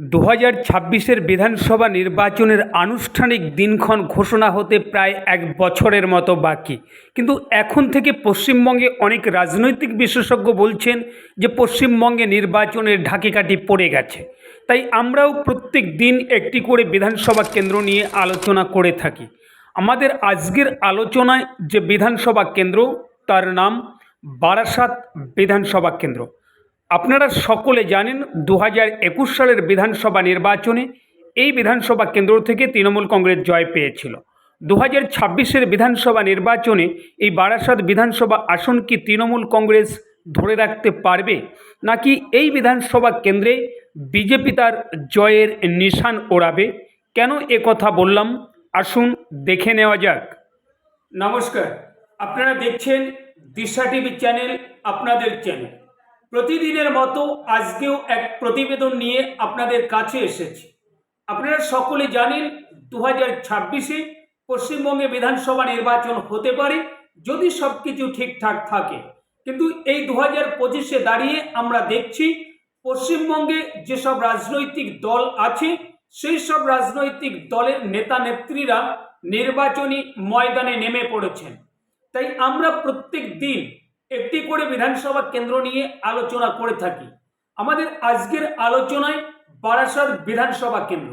দু হাজার ছাব্বিশের বিধানসভা নির্বাচনের আনুষ্ঠানিক দিনক্ষণ ঘোষণা হতে প্রায় এক বছরের মতো বাকি। কিন্তু এখন থেকে পশ্চিমবঙ্গে অনেক রাজনৈতিক বিশেষজ্ঞ বলছেন যে পশ্চিমবঙ্গে নির্বাচনের ঢাকিকাঠি পড়ে গেছে। তাই আমরাও প্রত্যেক দিন একটি করে বিধানসভা কেন্দ্র নিয়ে আলোচনা করে থাকি। আমাদের আজকের আলোচনায় যে বিধানসভা কেন্দ্র, তার নাম বারাসাত বিধানসভা কেন্দ্র। আপনারা সকলে জানেন দু একুশ সালের বিধানসভা নির্বাচনে এই বিধানসভা কেন্দ্র থেকে তৃণমূল কংগ্রেস জয় পেয়েছিল। দু হাজার ছাব্বিশের বিধানসভা নির্বাচনে এই বারাসাত বিধানসভা আসন কি তৃণমূল কংগ্রেস ধরে রাখতে পারবে, নাকি এই বিধানসভা কেন্দ্রে বিজেপি তার জয়ের নিশান ওড়াবে? কেন এ কথা বললাম? আসুন দেখে নেওয়া যাক। নমস্কার, আপনারা দেখছেন দিশা টিভি চ্যানেল, আপনাদের চ্যানেল। প্রতিদিনের মতো আজকেও এক প্রতিবেদন নিয়ে আপনাদের কাছে এসেছি। আপনারা সকলে জানেন দু হাজার ছাব্বিশে পশ্চিমবঙ্গে বিধানসভা নির্বাচন হতে পারে যদি সব কিছু ঠিকঠাক থাকে। কিন্তু এই দু হাজার পঁচিশে দাঁড়িয়ে আমরা দেখছি, পশ্চিমবঙ্গে যেসব রাজনৈতিক দল আছে, সেই সব রাজনৈতিক দলের নেতা নেত্রীরা নির্বাচনী ময়দানে নেমে পড়েছেন। তাই আমরা প্রত্যেক দিন একটি করে বিধানসভা কেন্দ্র নিয়ে আলোচনা করে থাকি। আমাদের আজকের আলোচনায় বারাসাত বিধানসভা কেন্দ্র।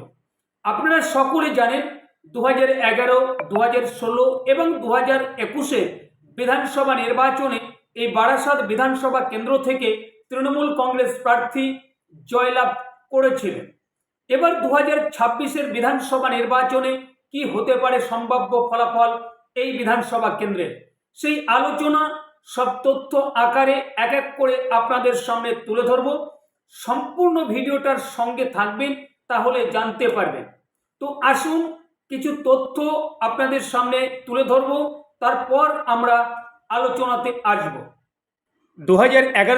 আপনারা সকলে জানেন দু হাজার এগারো দু হাজার ষোলো এবং দু হাজার একুশে বিধানসভা নির্বাচনে এই বারাসাত বিধানসভা কেন্দ্র থেকে তৃণমূল কংগ্রেস প্রার্থী জয়লাভ করেছিলেন। এবার দু হাজার ছাব্বিশের বিধানসভা নির্বাচনে কি হতে পারে সম্ভাব্য ফলাফল এই বিধানসভা কেন্দ্রের? সেই আলোচনা সব তথ্য আকারে এক এক করে আপনাদের সামনে তুলে ধরব। সম্পূর্ণ ভিডিওটার সঙ্গে থাকবেন, তাহলে জানতে পারবেন। তো আসুন, কিছু তথ্য আপনাদের সামনে তুলে ধরব, তারপর আমরা আলোচনাতে আসব। দু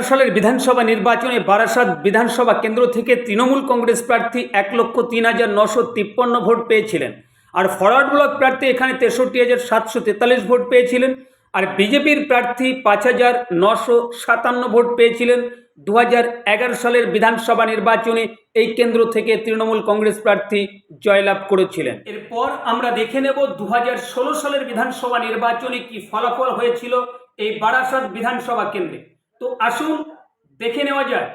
সালের বিধানসভা নির্বাচনে বারাসাত বিধানসভা কেন্দ্র থেকে তৃণমূল কংগ্রেস প্রার্থী এক লক্ষ তিন হাজার নশো তিপ্পান্ন ভোট পেয়েছিলেন। আর ফরওয়ার্ড ব্লক প্রার্থী এখানে তেষট্টি হাজার সাতশো তেতাল্লিশ ভোট পেয়েছিলেন। আর বিজেপির প্রার্থী পাঁচ হাজার নশো সাতান্ন ভোট পেয়েছিলেন। দু হাজার এগারো সালের বিধানসভা নির্বাচনে এই কেন্দ্র থেকে তৃণমূল কংগ্রেস প্রার্থী জয়লাভ করেছিলেন। এরপর আমরা দেখে নেব দু হাজার ষোলো সালের বিধানসভা নির্বাচনে কি ফলাফল হয়েছিল এই বারাসাত বিধানসভা কেন্দ্রে। তো আসুন দেখে নেওয়া যাক।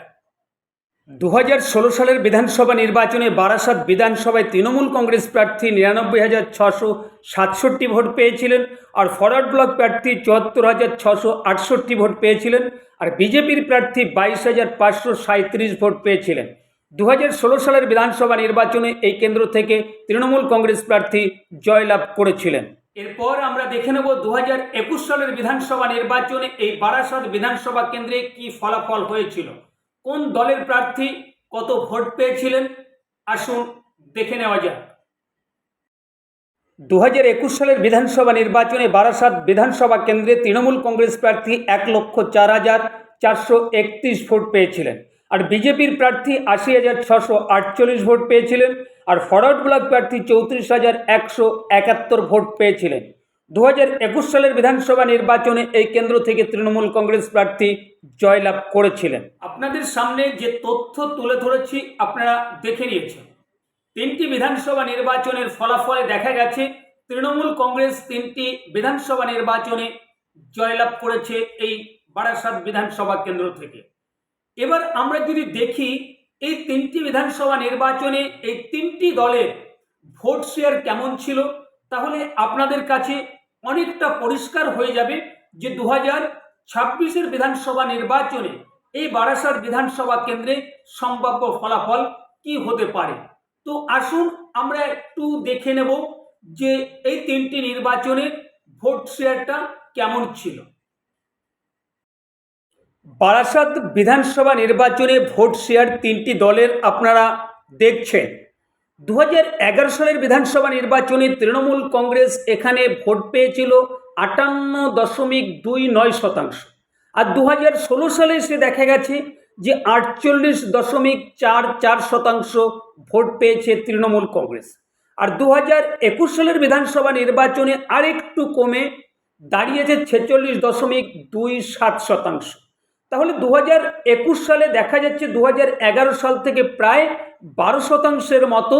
দু হাজার ষোলো সালের বিধানসভা নির্বাচনে বারাসাত বিধানসভায় তৃণমূল কংগ্রেস প্রার্থী নিরানব্বই হাজার ছশো সাতষট্টি ভোট পেয়েছিলেন আর ফরওয়ার্ড ব্লক প্রার্থী চুয়াত্তর হাজার ছশো আটষট্টি ভোট পেয়েছিলেন আর বিজেপির প্রার্থী বাইশ হাজার পাঁচশো সাঁত্রিশ ভোট পেয়েছিলেন। দু হাজার ষোলো সালের বিধানসভা নির্বাচনে এই কেন্দ্র থেকে তৃণমূল কংগ্রেস প্রার্থী জয়লাভ করেছিলেন। এরপর আমরা দেখে নেব দু হাজার একুশ সালের বিধানসভা নির্বাচনে এই বারাসাত বিধানসভা কেন্দ্রে কি ফলাফল হয়েছিল। কোন দলের প্রার্থী কত ভোট পেয়েছিলেন? আসুন দেখে নেওয়া যাক। দু হাজার একুশ সালের বিধানসভা নির্বাচনে বারাসাত বিধানসভা কেন্দ্রে তৃণমূল কংগ্রেস প্রার্থী এক লক্ষ চার হাজার চারশো একত্রিশ ভোট পেয়েছিলেন আর বিজেপির প্রার্থী আশি হাজার ছশো আটচল্লিশ ভোট পেয়েছিলেন আর ফরওয়ার্ড ব্লক প্রার্থী চৌত্রিশ হাজার একশো একাত্তর ভোট পেয়েছিলেন। দু হাজার একুশ সালের বিধানসভা নির্বাচনে এই কেন্দ্র থেকে তৃণমূল কংগ্রেস প্রার্থী জয়লাভ করেছিলেন। আপনাদের সামনে যে তথ্য তুলে ধরেছি, আপনারা দেখে নিয়েছেন। তিনটি বিধানসভা নির্বাচনের ফলাফলে দেখা গেছে, তৃণমূল কংগ্রেস তিনটি বিধানসভা নির্বাচনে জয়লাভ করেছে এই বারাসাত বিধানসভা কেন্দ্র থেকে। এবার আমরা যদি দেখি, এই তিনটি বিধানসভা নির্বাচনে এই তিনটি দলের ভোট শেয়ার কেমন ছিল, তাহলে আপনাদের কাছে অনেকটা পরিষ্কার হয়ে যাবে যে দু হাজার ছাব্বিশের বিধানসভা নির্বাচনে এই বারাসাত বিধানসভা কেন্দ্রে সম্ভাব্য ফলাফল কি হতে পারে? তো আসুন আমরা একটু দেখে নেব যে এই তিনটি নির্বাচনের ভোট শেয়ারটা কেমন ছিল। বারাসাত বিধানসভা নির্বাচনে ভোট শেয়ার তিনটি দলের আপনারা দেখছেন। দু সালের বিধানসভা নির্বাচনে তৃণমূল কংগ্রেস এখানে ভোট পেয়েছিল আটান্ন দশমিক দুই নয় শতাংশ। আর দু ষোলো সালে এসে দেখা গেছে যে আটচল্লিশ দশমিক চার চার শতাংশ ভোট পেয়েছে তৃণমূল কংগ্রেস। আর দু হাজার একুশ সালের বিধানসভা নির্বাচনে আরেকটু কমে দাঁড়িয়েছে ছেচল্লিশ দশমিক দুই সাত শতাংশ। তাহলে দু একুশ সালে দেখা যাচ্ছে দু হাজার এগারো সাল থেকে প্রায় বারো শতাংশের মতো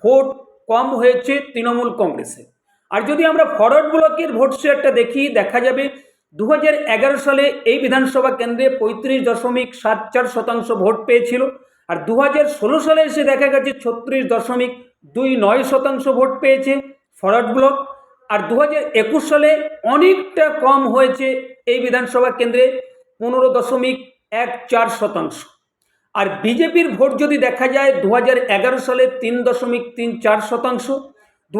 ভোট কম হয়েছে তৃণমূল কংগ্রেসে। আর যদি আমরা ফরওয়ার্ড ব্লকের ভোট শেয়ারটা দেখি, দেখা যাবে দু সালে এই বিধানসভা কেন্দ্রে পঁয়ত্রিশ দশমিক সাত চার শতাংশ ভোট পেয়েছিল, আর দু হাজার ষোলো সালে এসে দেখা গেছে ছত্রিশ দশমিক দুই নয় শতাংশ ভোট পেয়েছে ফরওয়ার্ড ব্লক, আর দু হাজার একুশ সালে অনেকটা কম হয়েছে এই বিধানসভা কেন্দ্রে পনেরো দশমিক এক চার শতাংশ। আর বিজেপির ভোট যদি দেখা যায় দু সালে তিন দশমিক তিন চার শতাংশ দু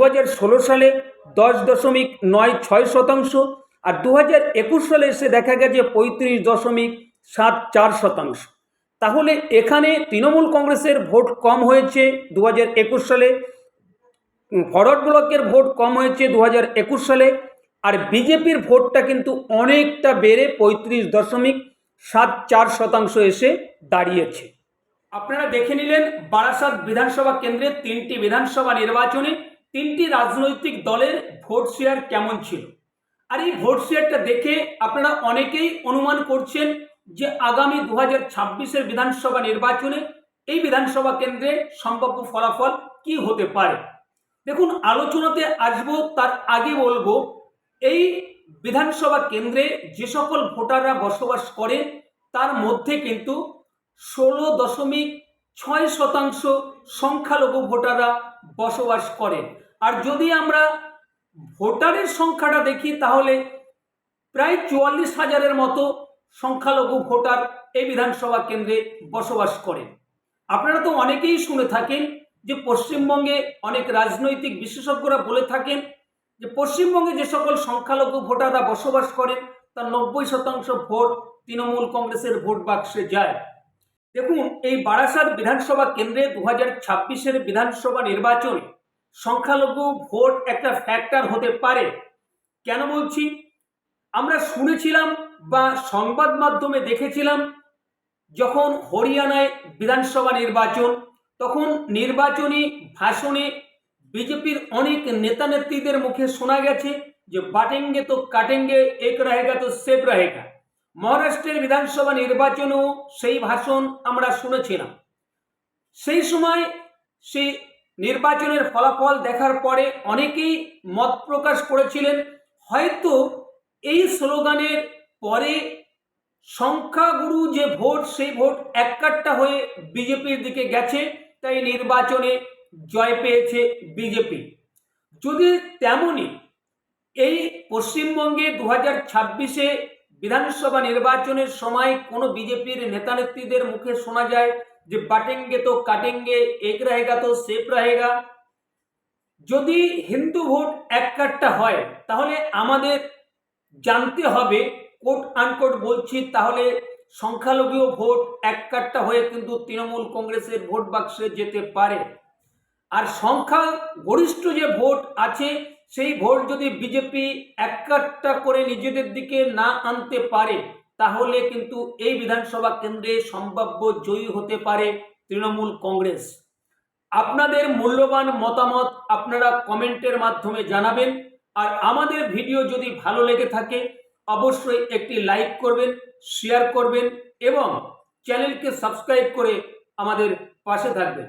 সালে দশ দশমিক নয় ছয় শতাংশ আর দু একুশ সালে এসে দেখা গেছে পঁয়ত্রিশ দশমিক সাত চার শতাংশ। তাহলে এখানে তৃণমূল কংগ্রেসের ভোট কম হয়েছে দু একুশ সালে ফরওয়ার্ড ব্লকের ভোট কম হয়েছে দু একুশ সালে আর বিজেপির ভোটটা কিন্তু অনেকটা বেড়ে পঁয়ত্রিশ দশমিক সাত চার শতাংশ এসে দাঁড়িয়েছে। আপনারা দেখে নিলেন বারাসাত বিধানসভা কেন্দ্রের তিনটি বিধানসভা নির্বাচনে তিনটি রাজনৈতিক দলের ভোট শেয়ার কেমন ছিল। আর এই ভোট শেয়ারটা দেখে আপনারা অনেকেই অনুমান করছেন যে আগামী দু হাজার ছাব্বিশের বিধানসভা নির্বাচনে এই বিধানসভা কেন্দ্রে সম্ভাব্য ফলাফল কি হতে পারে। দেখুন, আলোচনাতে আসব, তার আগে বলব, এই বিধানসভা কেন্দ্রে যে সকল ভোটাররা বসবাস করে, তার মধ্যে কিন্তু ষোলো দশমিক ছয় শতাংশ সংখ্যালঘু ভোটাররা বসবাস করে আর যদি আমরা ভোটারের সংখ্যাটা দেখি, তাহলে প্রায় চুয়াল্লিশ হাজারের মতো সংখ্যালঘু ভোটার এই বিধানসভা কেন্দ্রে বসবাস করে আপনারা তো অনেকেই শুনে থাকেন যে পশ্চিমবঙ্গে অনেক রাজনৈতিক বিশেষজ্ঞরা বলে থাকেন যে পশ্চিমবঙ্গে যে সকল সংখ্যালঘু ভোটাররা বসবাস করেন তার নব্বই শতাংশ ভোট তৃণমূল কংগ্রেসের ভোট বাক্সে যায়। দেখুন, এই বারাসাত বিধানসভা কেন্দ্রে দু হাজার ছাব্বিশের বিধানসভা নির্বাচনে সংখ্যালঘু ভোট একটা ফ্যাক্টর হতে পারে। কেন বলছি? আমরা শুনেছিলাম বা সংবাদ মাধ্যমে দেখেছিলাম, যখন হরিয়ানায় বিধানসভা নির্বাচন, তখন নির্বাচনী ভাষণে বিজেপির অনেক নেতা নেত্রীদের মুখে শোনা গেছে যে বাটেঙ্গে তো কাটেঙ্গে, এক রহেগা তো সেফ রহেগা। মহারাষ্ট্রের বিধানসভা নির্বাচনেও সেই ভাষণ আমরা শুনেছিলাম। সেই সময় সেই নির্বাচনের ফলাফল দেখার পরে অনেকেই মত প্রকাশ করেছিলেন, হয়তো এই স্লোগানের পরে সংখ্যাগুরু যে ভোট, সেই ভোট এককাট্টা হয়ে বিজেপির দিকে গেছে, তাই নির্বাচনে জয় পেয়েছে বিজেপি। যদি তেমনই এই পশ্চিমবঙ্গে দু হাজার ছাব্বিশে বিধানসভা নির্বাচনের সময় কোনো বিজেপির নেতানেত্রীদের মুখে শোনা যায় যে বাটেঙ্গে তো কাটেঙ্গে, এক রাহেগা তো সেফ রহেগা। যদি হিন্দু ভোট এক কাটটা হয়, তাহলে আমাদের জানতে হবে কোট আনকোট বলছি, তাহলে সংখ্যালঘু ভোট এক কাট্টা হয়ে কিন্তু তৃণমূল কংগ্রেসের ভোট বাক্সে যেতে পারে। আর সংখ্যা গরিষ্ঠ যে ভোট আছে, সেই ভোট যদি বিজেপি এক কাট্টা করে নিজেদের দিকে না আনতে পারে, তাহলে কিন্তু এই বিধানসভা কেন্দ্রে সম্ভাব্য জয়ী হতে পারে তৃণমূল কংগ্রেস। আপনাদের মূল্যবান মতামত আপনারা কমেন্টের মাধ্যমে জানাবেন, আর আমাদের ভিডিও যদি ভালো লেগে থাকে, অবশ্যই একটি লাইক করবেন, শেয়ার করবেন, এবং চ্যানেলকে সাবস্ক্রাইব করে আমাদের পাশে থাকবেন।